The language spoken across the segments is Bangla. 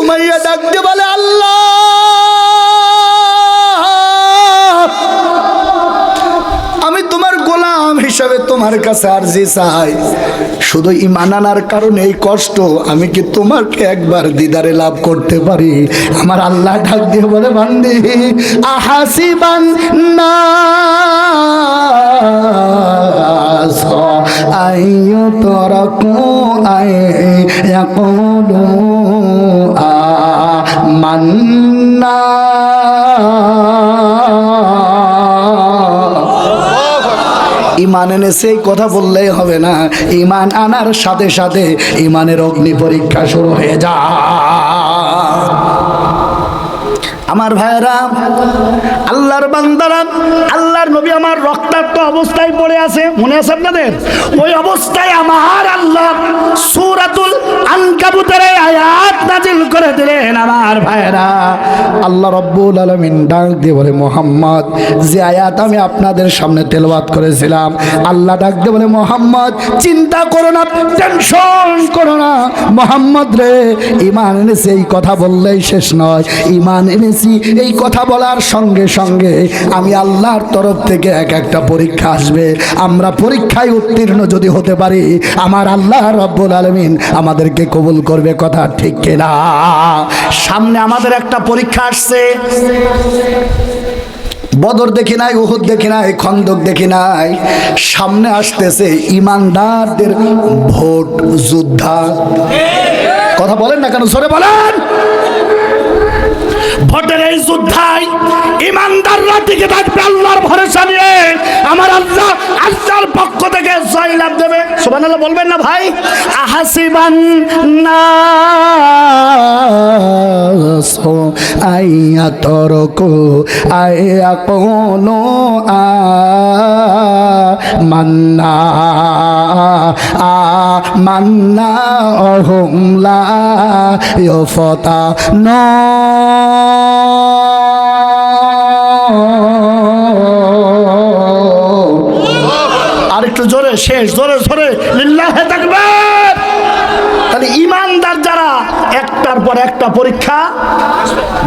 সুমাইয়া ডাকতে বলে, আল্লাহ, আমি তোমার গোলাম হিসাবে তোমার কাছে আরজি চাই। শুধু ইমান আনার কারণে এই কষ্ট, আমি কি তোমাকে একবার দিদারে লাভ করতে পারি? আমার আল্লাহ ডাক দিয়ে বলে, বান্দি, আহাসিবান না তোরা কো আয় ইয়াকুলু আমান্না ইমান এনেছে এই কথা বললেই হবে না। ইমান আনার সাথে সাথে ইমানের অগ্নি পরীক্ষা শুরু হয়ে যা আমার ভাইয়েরা, আল্লাহর বান্দারা, আল্লাহর নবী আমার রক্তাক্ত অবস্থায় পড়ে আছে। মনে আছে আপনাদের? ওই অবস্থায় আমার আল্লাহ সূরাতুল আনকাবুতের আয়াত নাজিল করে দিলেন আমার ভাইয়েরা। আল্লাহ রব্বুল আলামিন ডাক দিয়ে বলে, মোহাম্মদ, যে আয়াত আমি আপনাদের সামনে তেলাওয়াত করেছিলাম, আল্লাহ ডাক দিয়ে বলে, মোহাম্মদ, চিন্তা করো না, টেনশন করো না, মোহাম্মদ রে, ইমান এনেছে, এই কথা বললেই শেষ নয়, ইমান এনেছি এই কথা বলার সঙ্গে সঙ্গে আমি আল্লাহর তরফ থেকে এক একটা পরীক্ষা আসবে। আমরা পরীক্ষায় উত্তীর্ণ যদি হতে পারি, আমার আল্লাহ রব্বুল আলমিন আমাদেরকে কবুল করবে কথা ঠিক কিনা? সামনে আমাদের একটা পরীক্ষা আসছে। বদর দেখি নাই, উহুদ দেখি নাই, খন্দক দেখি নাই। সামনে আসতেছে ইমানদারদের ভোট, যোদ্ধা। কথা বলেন না কেন? সরে বলেন! ভোটের এই যুদ্ধায় ইমানদাররা টিকে থাকবে আল্লাহর ভরসা নিয়ে। থেকে লাভ দেবে। সুবান বলবেন না, ভাই। আহাসিবান না আইয়া তরকো আয়া কোনো আ মান্না আ মান্না অহংলা ইয়ফতা ন জোরে শেষ জোরে জোরে লিল্লাহে থাকবে তাহলে ইমানদার যারা, একটার পর একটা পরীক্ষা,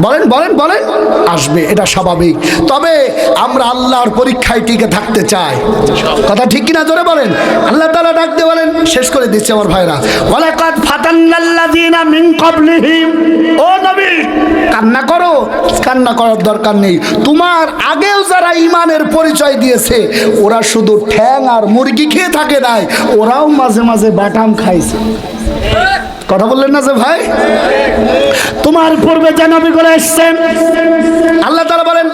বলেন বলেন বলেন, আসবে, এটা স্বাভাবিক। তবে আমরা আল্লাহর পরীক্ষায় টিকে থাকতে চাই। কথা ঠিক কিনা জোরে বলেন? আল্লাহ তালা ডাকতে বলেন, শেষ করে দিচ্ছে আমার ভাইরা। ওয়ালাকাদ ফাতান্নাল্লাযীনা মিন ক্বাবলিহিম। ও নবী কান্না করো? কান্না করার দরকার নেই। তোমার আগেও যারা ইমানের পরিচয় দিয়েছে, ওরা শুধু ঠ্যাং আর মুরগি খেয়ে থাকে নাই, ওরাও মাঝে মাঝে বাটাম খাইছে। কথা বললেন না যে ভাই? তোমার পূর্বে জানাবি করে এসছেন, আল্লাহ তারা বলেন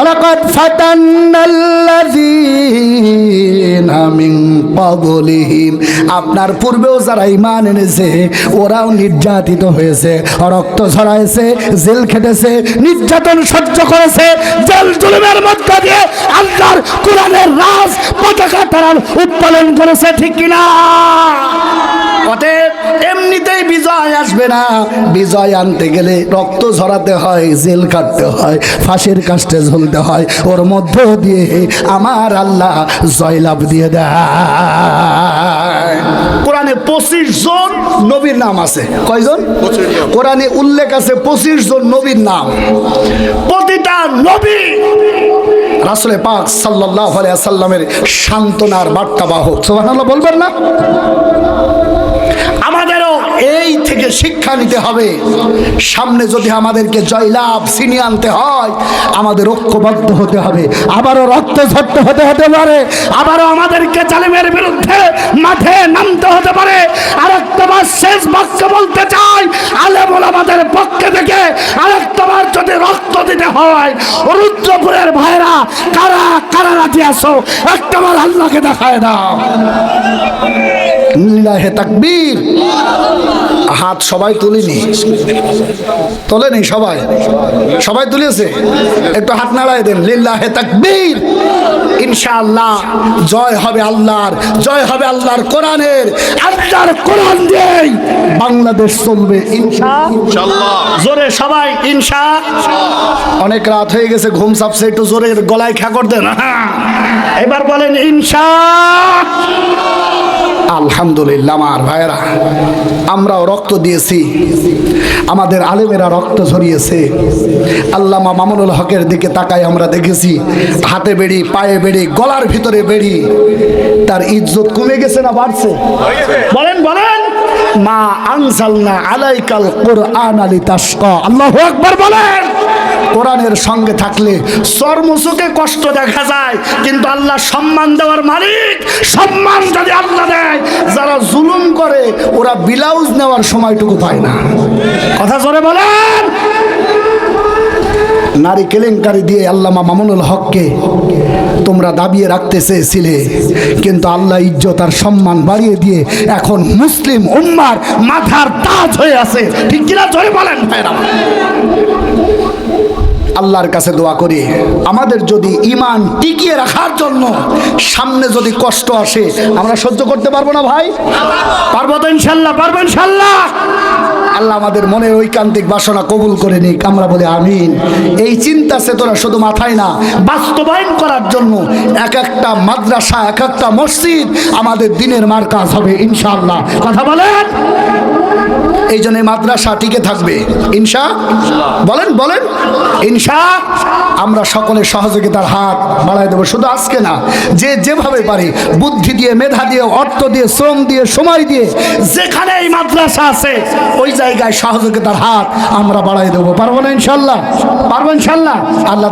অলাপ ওয়ালাকাদ ফাতান্নাল্লাযীনা মিন ক্বাবলিহিম আপনার পূর্বেও যারা ঈমান এনেছে, ওরাও নির্যাতিত হয়েছে, রক্ত ঝরাইছে, জেল খেটেছে, নির্যাতন সহ্য করেছে, জেল জুলুমের মধ্য দিয়ে আল্লাহর কোরআনের রাজ পতাকা তারা উত্তোলন করেছে, ঠিক কিনা? অতএব এমনিতেই বিজয় আসবে না। বিজয় আনতে গেলে রক্ত ঝরাতে হয়, জেল কাটতে হয়, ফাঁসির কাষ্টে ঝুলতে হয়। ওর মধ্য দিয়ে আমার আল্লাহ জয়লাভ দিয়ে দেয়। কোরআনে পঁচিশ জন নবীর নাম আছে। কয়জন? কোরআনে উল্লেখ আছে পঁচিশ জন নবীর নাম। প্রতিটা নবী রাসুলে পাক সাল্লাহ সাল্লামের সান্ত্বনার বার্তা বাহক সোহান বলবেন না? আমাদেরও এই থেকে শিক্ষা নিতে হবে। সামনে যদি আমাদেরকে জয়লাভ ছিনিয়ে আনতে হয়, আমাদের ঐক্যবদ্ধ হতে হবে। আবারও রক্ত ঝরতে হতে হতে পারে। আবারও আমাদেরকে জালিমের বিরুদ্ধে মাঠে নামতে হতে পারে। আরেকটাবার শেষ বাক্য বলতে চাই, আলেমুল আমাদের পক্ষে থেকে আরেকটাবার যদি রক্ত দিতে হয়, রুদ্রপুরের ভাইরা কারা কারা রাজি আসো একটাবার আল্লাহকে দেখায় দাও। লিল্লাহে তাকবীর। হাত সবাই তুলিনি তোলেনি সবাই? সবাই তুলেছে? একটু হাত নাড়ায় দেন। লিল্লাহে তাকবীর। ইনশাআল্লাহ জয় হবে আল্লাহর জয় হবে আল্লাহর কোরআনের। আল্লাহর কোরআন দিয়েই বাংলাদেশ চলবে ইনশাআল্লাহ। জোরে সবাই ইনশা। অনেক রাত হয়ে গেছে ঘুম চাপছে একটু জোরে গলায় খ্যাকর দেন। হ্যাঁ। এবার বলেন ইনশা। আলহামদুলিল্লাহ, আমার ভাইয়েরা, আমরাও রক্ত দিয়েছি। আমাদের আলেমেরা রক্ত ঝরিয়েছে। আল্লামা মামুনুল হকের দিকে তাকায় আমরা দেখেছি, হাতে বেড়ি, পায়ে বেড়ি, গলার ভিতরে বেড়ি, তার ইজ্জত কমে গেছে না বাড়ছে? বলেন বলেন। মা আনসালনা আলাইকাল কোরআন আলী তাস্ক আল্লাহ একবার বলেন। কোরআনের সঙ্গে থাকলে চর্মসুখে কষ্ট দেখা যায়, কিন্তু আল্লাহ সম্মান দেওয়ার মালিক। সম্মান যদি আল্লাহ দেয়, যারা জুলুম করে, ওরা ব্লাউজ নেওয়ার সময়টুকু পায় না। কথা জোরে বলেন। নারী কেলেঙ্কারি দিয়ে আল্লামা মামুনুল হককে তোমরা দাবিয়ে রাখতে চেয়েছিলে। কিন্তু আল্লাহ ইজ্জত আর সম্মান বাড়িয়ে দিয়ে এখন মুসলিম উম্মার মাথার তাজ হয়ে আছে। ঠিক কিনা জোরে বলেন ভাইরা। আল্লাহর কাছে দোয়া করি, আমাদের যদি ইমান টিকিয়ে রাখার জন্য সামনে যদি কষ্ট আসে, আমরা সহ্য করতে পারব না ভাই? পারব তো ইনশাল্লাহ, পারব ইনশাল্লাহ। আল্লাহ আমাদের মনের ঐকান্তিক বাসনা কবুল করে নিক। আমরা বলি আমিন। এই চিন্তা চেতনা শুধু মাথায় না, বাস্তবায়ন করার জন্য এক একটা মাদ্রাসা, এক একটা মসজিদ আমাদের দিনের মার কাজ হবে, ইনশাআল্লাহ। কথা বলেন? এই জন্য মাদ্রাসা টিকে থাকবে। ইনশা? বলেন বলেন। ইনশা? আমরা সকলের সহযোগিতার হাত বাড়াই দেবো। শুধু আজকে না, যে যেভাবে পারি, বুদ্ধি দিয়ে, মেধা দিয়ে, অর্থ দিয়ে, শ্রম দিয়ে, সময় দিয়ে, যেখানে এই মাদ্রাসা আছে, ওই জায়গায় সহযোগিতার হাত আমরা বাড়াই দেবো। পারব না ইনশাল্লাহ? পারব ইনশাল্লাহ? আল্লাহ